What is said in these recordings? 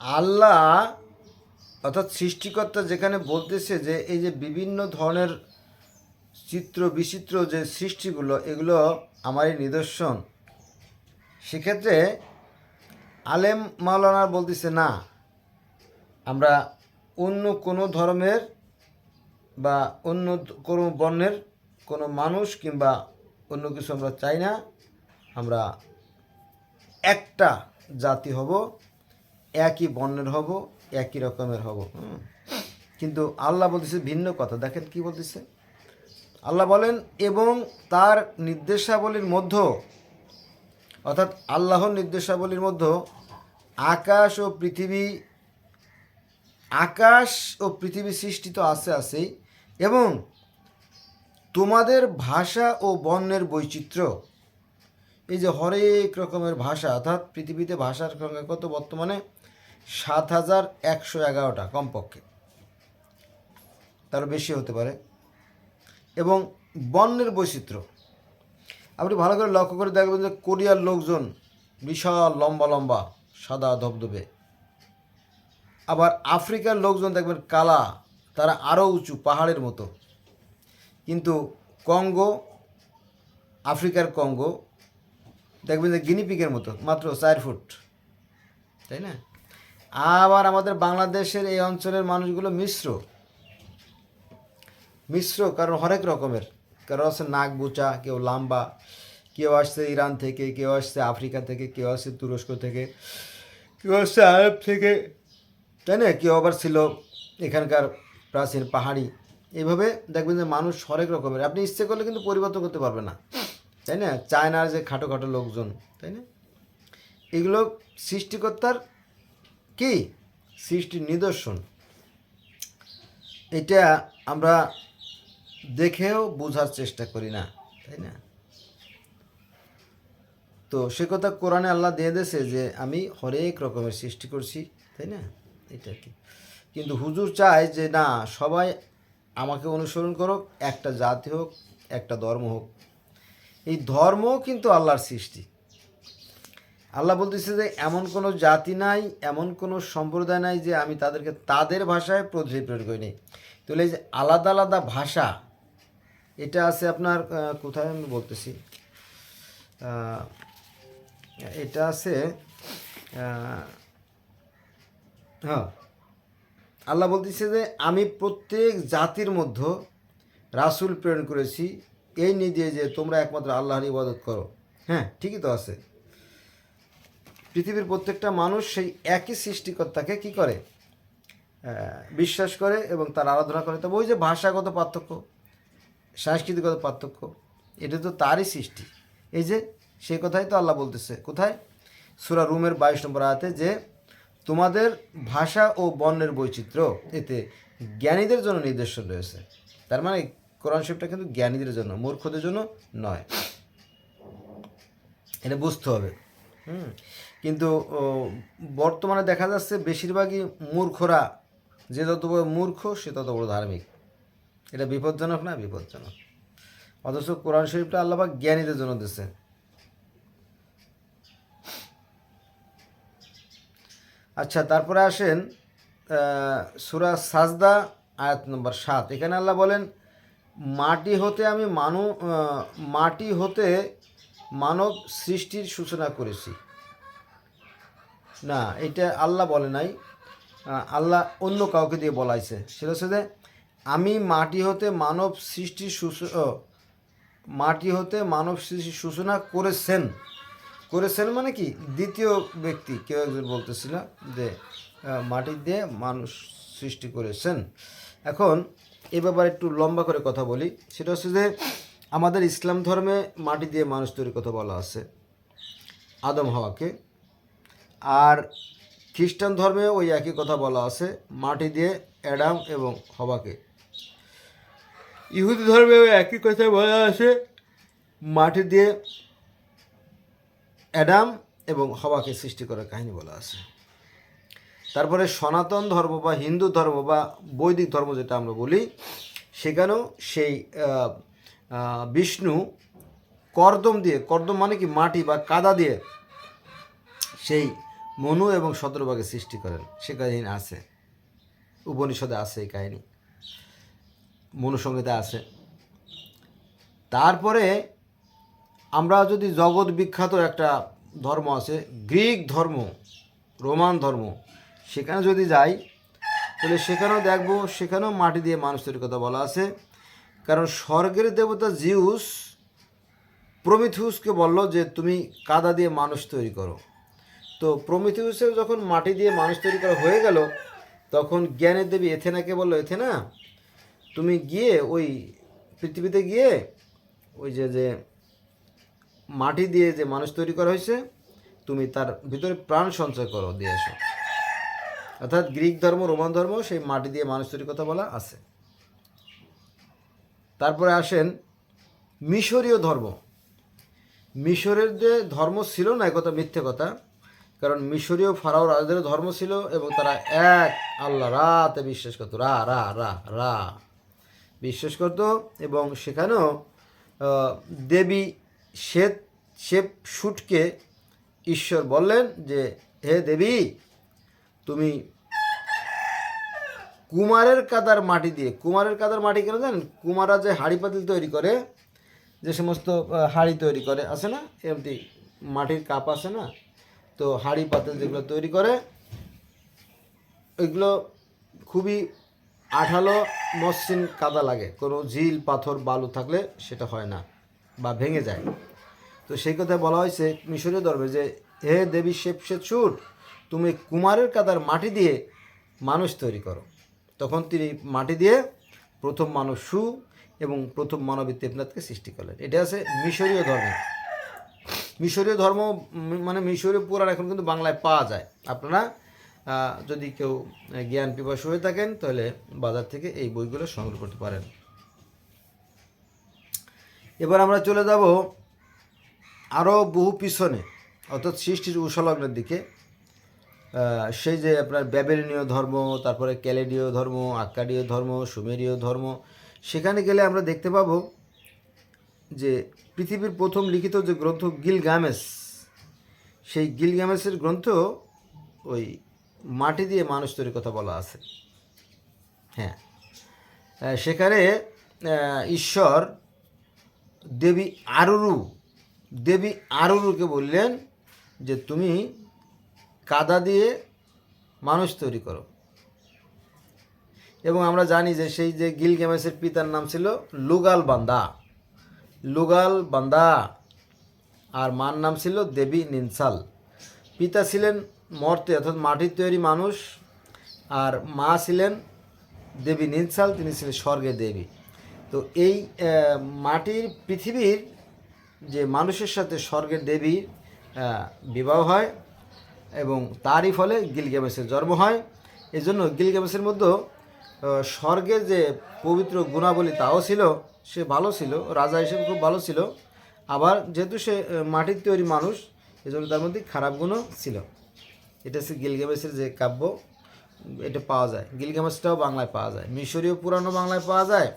আল্লাহ অর্থাৎ সৃষ্টিকর্তা যেখানে বলতেছে যে এই যে বিভিন্ন ধরনের চিত্র, বিচিত্র যে সৃষ্টিগুলো, এগুলো আমারই নিদর্শন। সেক্ষেত্রে আলেম মাওলানা বলতেছে, না, আমরা অন্য কোনো ধর্মের বা অন্য কোনো বর্ণের কোনো মানুষ কিংবা অন্য কিছু আমরা চাই না। আমরা একটা জাতি হব একই বর্ণের হব একই রকমের হব। কিন্তু আল্লাহ বলতেছে ভিন্ন কথা। দেখেন কি বলতেছে? আল্লাহ বলেন এবং তার নির্দেশাবলীর মধ্য অর্থাৎ আল্লাহর নির্দেশাবলীর মধ্যে আকাশ ও পৃথিবী আকাশ ও পৃথিবী সৃষ্টি তো আছে আছেই এবং তোমাদের ভাষা ও বর্ণের বৈচিত্র্য। এই যে হরেক রকমের ভাষা অর্থাৎ পৃথিবীতে ভাষার সংখ্যা কত বর্তমানে? সাত হাজার একশো এগারোটা কমপক্ষে। তারও বেশি হতে পারে। এবং বন্যের বৈচিত্র্য। আপনি ভালো করে লক্ষ্য করে দেখবেন যে কোরিয়ার লোকজন বিশাল লম্বা লম্বা সাদা ধবধবে। আবার আফ্রিকার লোকজন দেখবেন কালা, তারা আরও উঁচু পাহাড়ের মতো। কিন্তু কঙ্গো, আফ্রিকার কঙ্গো, দেখবেন যে গিনিপিকের মতো, মাত্র চার ফুট। তাই না? আবার আমাদের বাংলাদেশের এই অঞ্চলের মানুষগুলো মিশ্র। মিশ্র, কারণ হরেক রকমের। কারও আছে নাক বুচা কেউ লাম্বা, কেউ আসছে ইরান থেকে, কেউ আসছে আফ্রিকা থেকে, কেউ আসছে তুরস্ক থেকে, কেউ আসছে আরব থেকে, তাই না? কেউ আবার ছিল এখানকার প্রাচীন পাহাড়ি। এইভাবে দেখবেন যে মানুষ হরেক রকমের। আপনি ইচ্ছে করলে কিন্তু পরিবর্তন করতে পারবে না, তাই না? চায়নার যে খাটো খাটো লোকজন, তাই না? এগুলো সৃষ্টিকর্তার কি? সৃষ্টির নিদর্শন। এটা আমরা দেখেও বোঝার চেষ্টা করি না, তাই না? তো সে কথা কোরআনে আল্লাহ দিয়ে দিয়েছে যে, আমি হরেক রকমের সৃষ্টি করছি, তাই না? এটা কি? কিন্তু হুজুর চায় যে, না, সবাই আমাকে অনুসরণ করুক, একটা জাতি হোক, একটা ধর্ম হোক। এই ধর্মও কিন্তু আল্লাহর সৃষ্টি। আল্লাহ বলতেছে যে, এমন কোনো জাতি নাই, এমন কোনো সম্প্রদায় নাই যে আমি তাদেরকে তাদের ভাষায় প্রতিনিধি প্রয়োগ করিনি। তাহলে এই যে আলাদা আলাদা ভাষা, এটা আছে আপনার কোথায় আমি বলতেছি? এটা আছে হ্যাঁ। আল্লাহ বলতেছে যে, আমি প্রত্যেক জাতির মধ্যে রাসূল প্রেরণ করেছি, এই নিয়ে যে তোমরা একমাত্র আল্লাহর ইবাদত করো। হ্যাঁ ঠিকই তো আছে। পৃথিবীর প্রত্যেকটা মানুষ সেই একই সৃষ্টিকর্তাকে কি করে? বিশ্বাস করে এবং তার আরাধনা করে। তবে ওই যে ভাষাগত পার্থক্য, সাংস্কৃতিকগত পার্থক্য, এটা তো তারই সৃষ্টি। এই যে, সেই কথাই তো আল্লাহ বলতেছে। কোথায়? সুরা রুমের বাইশ নম্বর আয়াতে যে, তোমাদের ভাষা ও বর্ণের বৈচিত্র্য, এতে জ্ঞানীদের জন্য নির্দেশন রয়েছে। তার মানে কোরআন শরীফটা কিন্তু জ্ঞানীদের জন্য, মূর্খদের জন্য নয়। এটা বুঝতে হবে। হুম। কিন্তু বর্তমানে দেখা যাচ্ছে বেশিরভাগই মূর্খরা যে যত বড় মূর্খ, সে তত বড় ধার্মিক। এটা বিপজ্জনক না বিপজ্জনক? অথচ কোরআন শরীফটা আল্লাহবাক জ্ঞানীদের জন্য দিচ্ছে আচ্ছা তারপরে আসেন সুরা সাজদা, আয়াত নম্বর সাত। এখানে আল্লাহ বলেন, মাটি হতে আমি মানু মাটি হতে মানব সৃষ্টির সূচনা করেছি। না, এটা আল্লাহ বলে নাই। আল্লাহ অন্য কাউকে দিয়ে বলাইছে। সেটা হচ্ছে যে, আমি মাটি হতে মানব সৃষ্টি মাটি হতে মানব সৃষ্টির সূচনা করেছেন। করেছেন মানে কি? দ্বিতীয় ব্যক্তি, কেউ একজন বলতেছিল যে মাটি দিয়ে মানুষ সৃষ্টি করেছেন। এখন এ ব্যাপারে একটু লম্বা করে কথা বলি। সেটা হচ্ছে যে, আমাদের ইসলাম ধর্মে মাটি দিয়ে মানুষ তৈরির কথা বলা আছে। আদম হাওয়াকে। আর খ্রিস্টান ধর্মে ওই একই কথা বলা আছে, মাটি দিয়ে অ্যাডাম এবং হবাকে। ইহুদি ধর্মে ওই একই কথা বলা আছে, মাটি দিয়ে অ্যাডাম এবং হবাকে সৃষ্টি করার কাহিনী বলা আছে। তারপরে সনাতন ধর্ম বা হিন্দু ধর্ম বা বৈদিক ধর্ম যেটা আমরা বলি, সেখানেও সেই বিষ্ণু কর্দম দিয়ে, কর্দম মানে কি মাটি বা কাদা দিয়ে সেই মনু এবং শতরূপাকে সৃষ্টি করেন। সে কাহিনী আছে। উপনিষদে আছে এই কাহিনী। মনুসংহিতা আছে। তারপরে আমরা যদি জগৎ বিখ্যাত একটা ধর্ম আছে, গ্রিক ধর্ম, রোমান ধর্ম, সেখানে যদি যাই, তাহলে সেখানেও দেখব, সেখানেও মাটি দিয়ে মানুষ তৈরির কথা বলা আছে। কারণ স্বর্গের দেবতা জিউস, প্রমিথিউসকে বলল যে, তুমি কাদা দিয়ে মানুষ তৈরি করো। তো প্রমিথিউসের যখন মাটি দিয়ে মানুষ তৈরি করা হয়ে গেল, তখন জ্ঞানের দেবী এথেনাকে বলল, এথেনা, তুমি গিয়ে ওই পৃথিবীতে গিয়ে ওই যে যে মাটি দিয়ে যে মানুষ তৈরি করা হয়েছে, তুমি তার ভিতরে প্রাণ সঞ্চয় করো, দিয়ে এসো। অর্থাৎ গ্রিক ধর্ম, রোমান ধর্ম, সেই মাটি দিয়ে মানুষ তৈরির কথা বলা আছে। তারপরে আসেন মিশরীয় ধর্ম। মিশরের যে ধর্ম ছিল না কথা মিথ্যে কথা। কারণ মিশরীয় ফারাও রাজাদের ধর্ম ছিল এবং তারা এক আল্লাহ রাতে বিশ্বাস করতো, রা রা রা রা। বিশ্বাস করতো এবং সেখানেও দেবী শ্বেত শেপ শুটকে ঈশ্বর বললেন যে, হে দেবী, তুমি কুমারের কাদার মাটি দিয়ে, কুমারের কাদার মাটি কেন জানেন? কুমাররা যে হাড়ি পাতিল তৈরি করে, যে সমস্ত হাঁড়ি তৈরি করে, আছে না? এমনি মাটির কাপ আছে না? তো হাঁড়ি পাতিল যেগুলো তৈরি করে, এগুলো খুবই আঠালো মসৃণ কাদা লাগে। কোনো ঝিল, পাথর, বালু থাকলে সেটা হয় না বা ভেঙে যায়। তো সেই কথায় বলা হয়েছে মিশরীয় ধর্মে যে, হে দেবী শেপ ছুট তুমি কুমারের কাদার মাটি দিয়ে মানুষ তৈরি করো। তখন তিনি মাটি দিয়ে প্রথম মানুষ সু এবং প্রথম মানবী দেবনাথকে সৃষ্টি করলেন। এটা আছে মিশরীয় ধর্ম। মিশরীয় ধর্ম মানে মিশরীয় পুরাণ এখন কিন্তু বাংলায় পাওয়া যায়। আপনারা যদি কেউ জ্ঞান পিপাসু হয়ে থাকেন, তাহলে বাজার থেকে এই বইগুলো সংগ্রহ করতে পারেন। এবার আমরা চলে যাব আরও বহু পিছনে, অর্থাৎ সৃষ্টির উষলগ্নের দিকে। সেই যে আপনার ব্যাবেলিনীয় ধর্ম, তারপরে ক্যালেডীয় ধর্ম, আক্কাডীয় ধর্ম, সুমেরীয় ধর্ম, সেখানে গেলে আমরা দেখতে পাবো যে পৃথিবীর প্রথম লিখিত যে গ্রন্থ গিলগামেস, সেই গিলগামেসের গ্রন্থ ওই মাটি দিয়ে মানুষ তৈরির কথা বলা আছে। হ্যাঁ। সেখানে ঈশ্বর দেবী আরুরু, দেবী আরুরুকে বললেন যে তুমি কাদা দিয়ে মানুষ তৈরি করো। এবং আমরা জানি যে সেই যে গিলগেমেসের পিতার নাম ছিল লুগাল বান্দা লুগাল বান্দা। আর মার নাম ছিল দেবী নিনসাল। পিতা ছিলেন মর্তে অর্থাৎ মাটির তৈরি মানুষ। আর মা ছিলেন দেবী নিনসাল, তিনি ছিলেন স্বর্গের দেবী। তো এই মাটির পৃথিবীর যে মানুষের সাথে স্বর্গের দেবী বিবাহ হয় এবং তারই ফলে গিলগেমেসের জন্ম হয়। এই জন্য গিলগেমেসের মধ্যে স্বর্গের যে পবিত্র গুণাবলী তাও ছিল সে ভালো ছিল, রাজা হিসেবে খুব ভালো ছিল। আবার যেহেতু সে মাটির তৈরি মানুষ, এজন্য তার মধ্যে খারাপ গুণও ছিল। এটা হচ্ছে গিলগেমেসের যে কাব্য, এটা পাওয়া যায়। গিলগেমেসটাও বাংলায় পাওয়া যায়। মিশরীয় পুরানো বাংলায় পাওয়া যায়।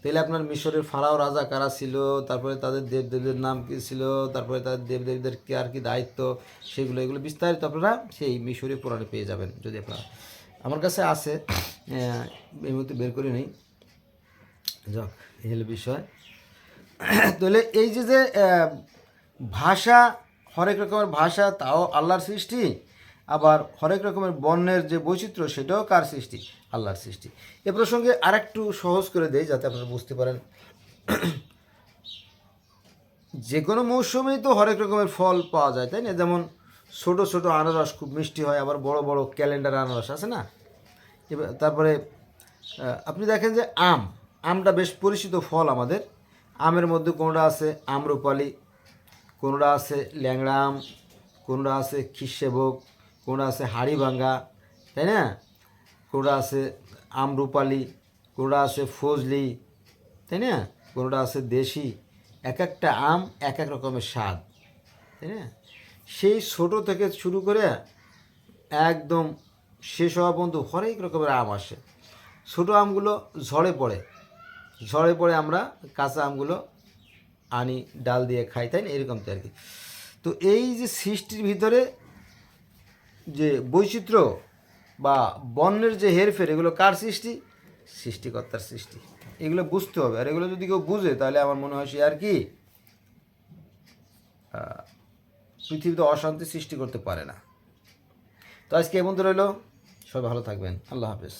তাহলে আপনার মিশরের ফারাও রাজা কারা ছিল? তারপরে তাদের দেব দেবীদের নাম কী ছিল? তারপরে তাদের দেব দেবীদের কে আর কি দায়িত্ব? সেগুলো, এগুলো বিস্তারিত আপনারা সেই মিশরীয় পুরাণে পেয়ে যাবেন, যদি আপনারা। আমার কাছে আছে এই মুহূর্তে বের করে নেই। যাক এই হলো বিষয়। তাহলে এই যে যে ভাষা, হরেক রকমের ভাষা, তাও আল্লাহর সৃষ্টি, আবার হরেক রকমের বর্ণের যে বৈচিত্র্য, সেটাও কার সৃষ্টি? আল্লাহর সৃষ্টি। এ প্রসঙ্গে আর একটু সহজ করে দেয় যাতে আপনারা বুঝতে পারেন। যে কোনো মৌসুমেই তো হরেক রকমের ফল পাওয়া যায়, তাই না? যেমন ছোট ছোট আনারস খুব মিষ্টি হয়, আবার বড় বড় ক্যালেন্ডার আনারস আছে না? এবার তারপরে আপনি দেখেন যে আম। আমটা বেশ পরিচিত ফল আমাদের। আমের মধ্যে কোনোটা আছে আম্রপালি, কোনোটা আছে ল্যাংড়া আম, কোনোটা আছে খিসেভোগ, কোনোটা আছে হাড়ি ভাঙ্গা তাই না? কোনোটা আছে আমরুপালি, কোনোটা আছে ফজলি, তাই না? কোনোটা আছে দেশি। এক একটা আম এক এক রকমের স্বাদ, তাই না? সেই ছোট থেকে শুরু করে একদম শেষ হওয়া পর্যন্ত হরেক রকমের আম আসে। ছোটো আমগুলো ঝড়ে পড়ে। ঝড়ে পড়ে আমরা কাঁচা আমগুলো আনি, ডাল দিয়ে খাই, তাই না? এরকম তো আর কি। তো এই যে সৃষ্টির ভিতরে যে বৈচিত্র্য বা বর্ণের যে হেরফের, এগুলো কার সৃষ্টি? সৃষ্টিকর্তার সৃষ্টি। এগুলো বুঝতে হবে। আর এগুলো যদি কেউ বুঝে, তাহলে আমার মনে হয় সে আর কি পৃথিবীতে অশান্তি সৃষ্টি করতে পারে না। তো আজকে এমন তো রইল। সবাই ভালো থাকবেন। আল্লাহ হাফেজ।